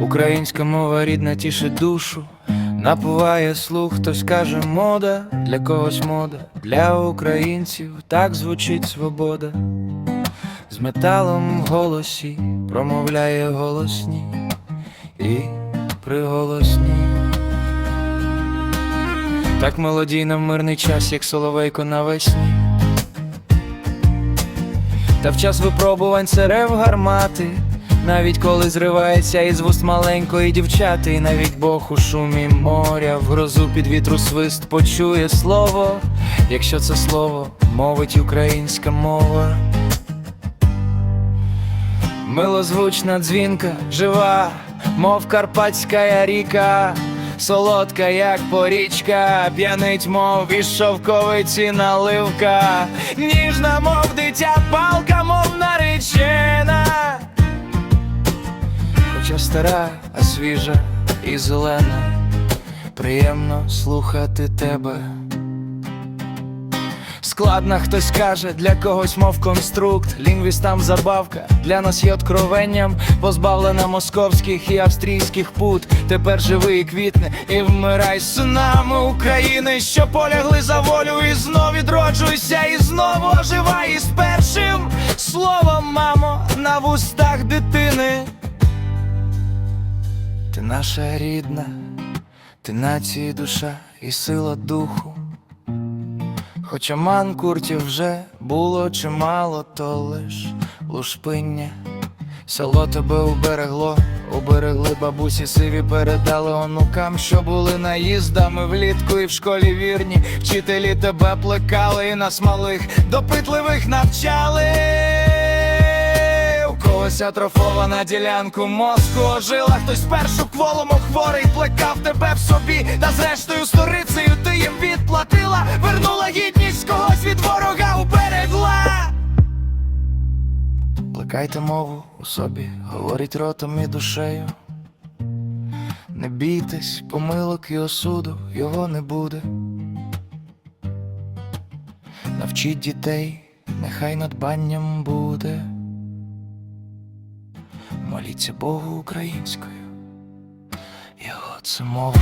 Українська мова рідна тішить душу, напуває слух, хтось каже мода, для когось мода, для українців так звучить свобода. З металом в голосі промовляє голосні і приголосні. Так мелодійно в мирний час, як соловейко навесні. Та в час випробувань серев гармати, навіть коли зривається із вуст маленької дівчати, навіть Бог у шумі моря, в грозу під вітру свист почує слово, якщо це слово мовить українська мова. Милозвучна дзвінка, жива, мов карпатська ріка, солодка, як порічка, п'янить, мов із шовковиці наливка, ніжна, мов дитя, палка, мов Хоча стара, а свіжа і зелена, приємно слухати тебе. Складна хтось каже, для когось мов конструкт, лінгвістам забавка, для нас є откровенням, позбавлена московських і австрійських пут. Тепер живи і квітне, і вмирай синами України, що полягли за волю, і знов відроджуйся, і знову оживай із першим словом, мамо, на вустах дитини. Ти наша рідна, ти нації душа і сила духу. Хоча манкуртів вже було чимало, то лиш лушпиння. Село тебе уберегло, уберегли бабусі сиві, передали онукам, що були наїздами влітку і в школі вірні. Вчителі тебе плекали і нас малих допитливих навчали. Когось атрофована ділянку мозку ожила, хтось першу кволому хворий плекав тебе в собі, та зрештою сторицею ти їм відплатила, вернула гідність когось від ворога уберегла. Плекайте мову у собі, говоріть ротом і душею. Не бійтесь, помилок і осуду, його не буде. Навчіть дітей, нехай надбанням буде. Моліться Богу українською, його це мова.